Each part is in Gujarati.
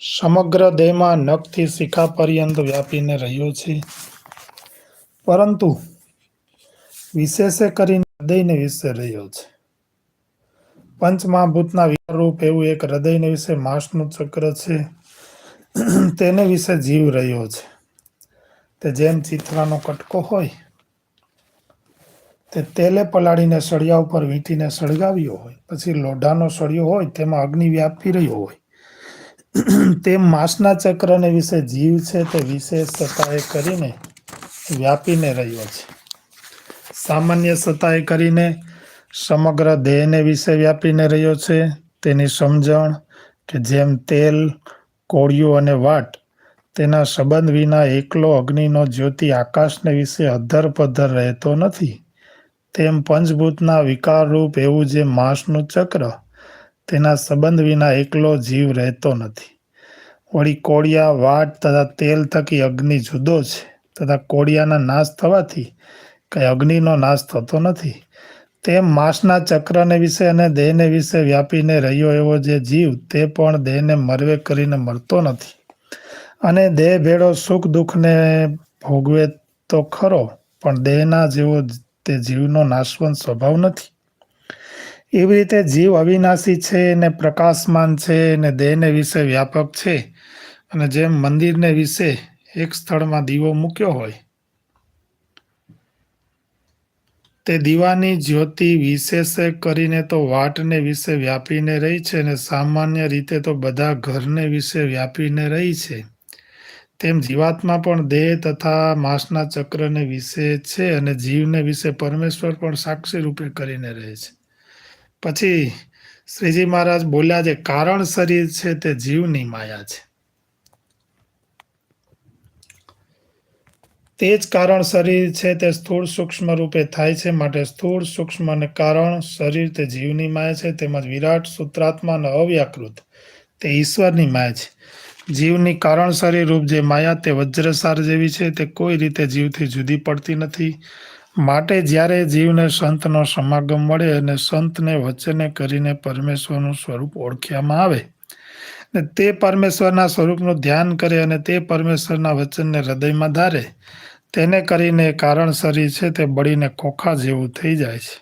સમગ્ર દેહમાં નખથી શિખા પર્યંત વ્યાપીને રહ્યો છે. પરંતુ વિશેષે કરીને હૃદયને વિશે રહ્યો છે. પંચમહાભૂતના વિકારરૂપ એવું એક હૃદયને વિશે માંસનું ચક્ર છે. તેને વિશે જીવ રહ્યો છે. તે જેમ ચિત્રાનો કટકો હોય, તે તેલે પલાળીને સળિયા ઉપર વીંટીને સળગાવ્યો હોય, પછી લોઢાનો સળિયો હોય, તેમાં અગ્નિ વ્યાપી રહ્યો હોય. તેમ માંસના ચક્રને વિશે જીવ છે તે વિશેષ સતાએ કરીને વ્યાપીને રહ્યો છે. સામાન્ય સતાએ કરીને સમગ્ર દેહને વિશે વ્યાપીને રહ્યો છે. તેની સમજણ કે જેમ તેલ, કોળિયું અને વાટ તેના સંબંધ વિના એકલો અગ્નિનો જ્યોતિ આકાશને વિશે અધર પધર રહેતો નથી, તેમ પંચભૂતના વિકારરૂપ એવું જે માંસનું ચક્ર તેના સંબંધ વિના એકલો જીવ રહેતો નથી. વળી કોળિયા, વાટ તથા તેલ થકી અગ્નિ જુદો છે. તથા કોળિયાના નાશ થવાથી કંઈ અગ્નિનો નાશ થતો નથી. તેમ માંસના ચક્રને વિશે અને દેહને વિશે વ્યાપીને રહ્યો એવો જે જીવ, તે પણ દેહને મરવે કરીને મરતો નથી. અને દેહ ભેળો સુખ દુઃખને ભોગવે તો ખરો, પણ દેહના જેવો તે જીવનો નાશવંત સ્વભાવ નથી. એવી રીતે જીવ અવિનાશી છે ને પ્રકાશમાન છે ને દેહને વિશે વ્યાપક છે અને જેમ મંદિરને વિશે એક સ્થળમાં દીવો મૂક્યો હોય, તે દીવાની જ્યોતિ વિશેષે કરીને તો વાટને વિશે વ્યાપીને રહી છે અને સામાન્ય રીતે તો બધા ઘરને વિશે વ્યાપીને રહી છે. તેમ જીવાત્મા પણ દેહ તથા માંસના ચક્રને વિશે છે અને જીવને વિશે પરમેશ્વર પણ સાક્ષી રૂપે કરીને રહે છે. પછી શ્રીજી મહારાજ બોલ્યા છે, કારણ શરીર છે તે જીવની માયા છે. તે જ કારણ શરીર છે તે સ્થૂળ સૂક્ષ્મ રૂપે થાય છે, માટે સ્થૂળ સૂક્ષ્મ અને કારણ શરીર તે જીવની માયા છે, તેમજ વિરાટ સૂત્રાત્મા અને અવ્યાકૃત તે ઈશ્વરની માયા છે. જીવની કારણ શરીર રૂપ જે માયા તે વજ્રસાર જેવી છે, તે કોઈ રીતે જીવથી જુદી પડતી નથી. માટે જ્યારે જીવને સંતનો સમાગમ મળે અને સંતને વચને કરીને પરમેશ્વરનું સ્વરૂપ ઓળખ્યામાં આવે, ને તે પરમેશ્વરના સ્વરૂપનું ધ્યાન કરે અને તે પરમેશ્વરના વચનને હૃદયમાં ધારે, તેને કરીને કારણસરી છે તે બળીને ખોખા જેવું થઈ જાય છે.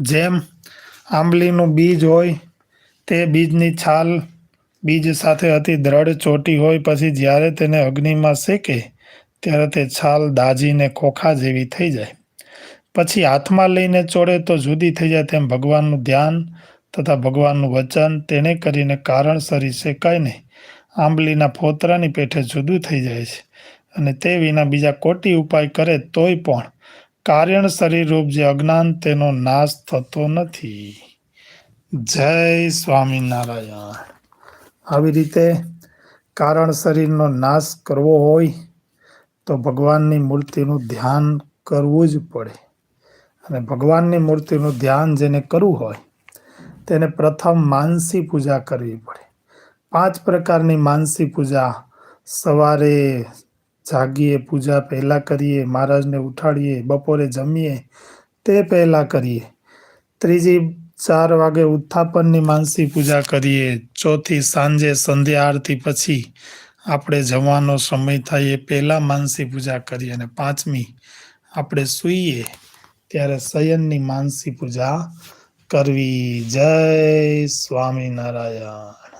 જેમ આંબલીનું બીજ હોય, તે બીજની છાલ બીજ સાથે અતિ દ્રઢ ચોટી હોય, પછી જ્યારે તેને અગ્નિમાં શેકે, ત્યારે તે છાલ દાજીને ખોખા જેવી થઈ જાય. પછી હાથમાં લઈને ચોડે તો જુદી થઈ જાય તેમ ભગવાનનું ધ્યાન તથા ભગવાનનું વચન તેણે કરીને કારણ શરીર શેકાય નહીં. આંબલીના ફોતરાની પેઠે જુદું થઈ જાય છે અને તે વિના બીજા કોટી ઉપાય કરે તોય પણ કારણ શરીર રૂપ જે અજ્ઞાન તેનો નાશ થતો નથી. જય સ્વામિનારાયણ. આવી રીતે કારણ શરીરનો નાશ કરવો હોય તો ભગવાનની મૂર્તિનું ધ્યાન કરવું જ પડે. અને ભગવાનની મૂર્તિનું ધ્યાન જેને કરવું હોય, તેને પ્રથમ માનસી પૂજા કરવી પડે. પાંચ પ્રકારની માનસી પૂજા. સવારે જાગીએ, પૂજા પહેલાં કરીએ, મહારાજને ઉઠાડીએ, બપોરે જમીએ, તે પહેલાં કરીએ. ત્રીજી ચાર વાગે ઉત્થાપનની માનસી પૂજા કરીએ. ચોથી સાંજે સંધ્યા આરતી પછી આપણે જવાનો સમય થાય એ પહેલાં માનસી પૂજા કરીએ અને પાંચમી આપણે સૂઈએ. ત્યારે શયનની માનસી પૂજા કરવી. જય સ્વામિનારાયણ.